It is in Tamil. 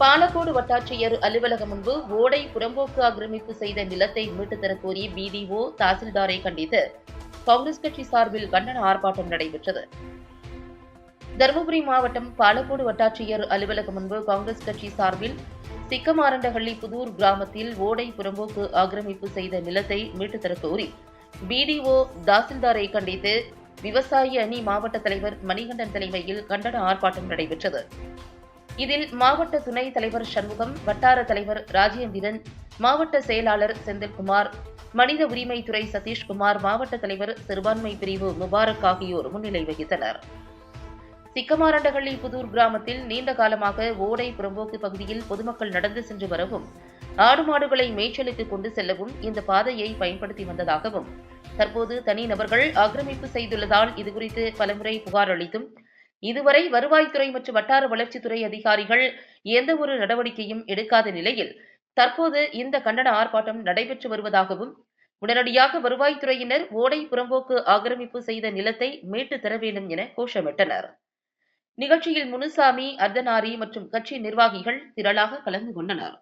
பாலக்கோடு வட்டாட்சியர் அலுவலகம் முன்பு ஓடை புறம்போக்கு ஆக்கிரமிப்பு செய்த நிலத்தை மீட்டுத் தரக் கோரி பிடிஓ தாசில்தாரை கண்டித்து காங்கிரஸ் கட்சி சார்பில் கண்டன ஆர்ப்பாட்டம் நடைபெற்றது. தருமபுரி மாவட்டம் பாலக்கோடு வட்டாட்சியர் அலுவலகம் முன்பு காங்கிரஸ் கட்சி சார்பில் சிக்கமாரண்டஹள்ளி புதூர் கிராமத்தில் ஓடை புறம்போக்கு ஆக்கிரமிப்பு செய்த நிலத்தை மீட்டுத் தரக் கோரி பிடிஓ தாசில்தாரை கண்டித்து விவசாய அணி மாவட்ட தலைவர் மணிகண்டன் தலைமையில் கண்டன ஆர்ப்பாட்டம் நடைபெற்றது. இதில் மாவட்ட துணைத் தலைவர் சண்முகம் வட்டார தலைவர் ராஜேந்திரன் மாவட்ட செயலாளர் செந்தில்குமார் மனித உரிமைத்துறை சதீஷ்குமார் மாவட்ட தலைவர் சிறுபான்மை பிரிவு முபாரக் ஆகியோர் முன்னிலை வகித்தனர். சிக்கமாரண்டகள்ளி புதூர் கிராமத்தில் நீண்ட காலமாக ஓடை புறம்போக்கு பகுதியில் பொதுமக்கள் நடந்து சென்று வரவும் ஆடு மாடுகளை மேய்ச்சலுக்கு கொண்டு செல்லவும் இந்த பாதையை பயன்படுத்தி வந்ததாகவும் தற்போது தனிநபர்கள் ஆக்கிரமிப்பு செய்துள்ளதால் இதுகுறித்து பலமுறை புகார் அளித்தும் இதுவரை வருவாய்த்துறை மற்றும் வட்டார வளர்ச்சித்துறை அதிகாரிகள் எந்த ஒரு நடவடிக்கையும் எடுக்காத நிலையில் தற்போது இந்த கண்டன ஆர்ப்பாட்டம் நடைபெற்று வருவதாகவும் உடனடியாக வருவாய்த்துறையினர் ஓடை புறம்போக்கு ஆக்கிரமிப்பு செய்த நிலத்தை மீட்டு தர வேண்டும் என கோஷமிட்டனர். நிகழ்ச்சியில் முனுசாமி அர்த்தனாரி மற்றும் கட்சி நிர்வாகிகள் திரளாக கலந்து கொண்டனர்.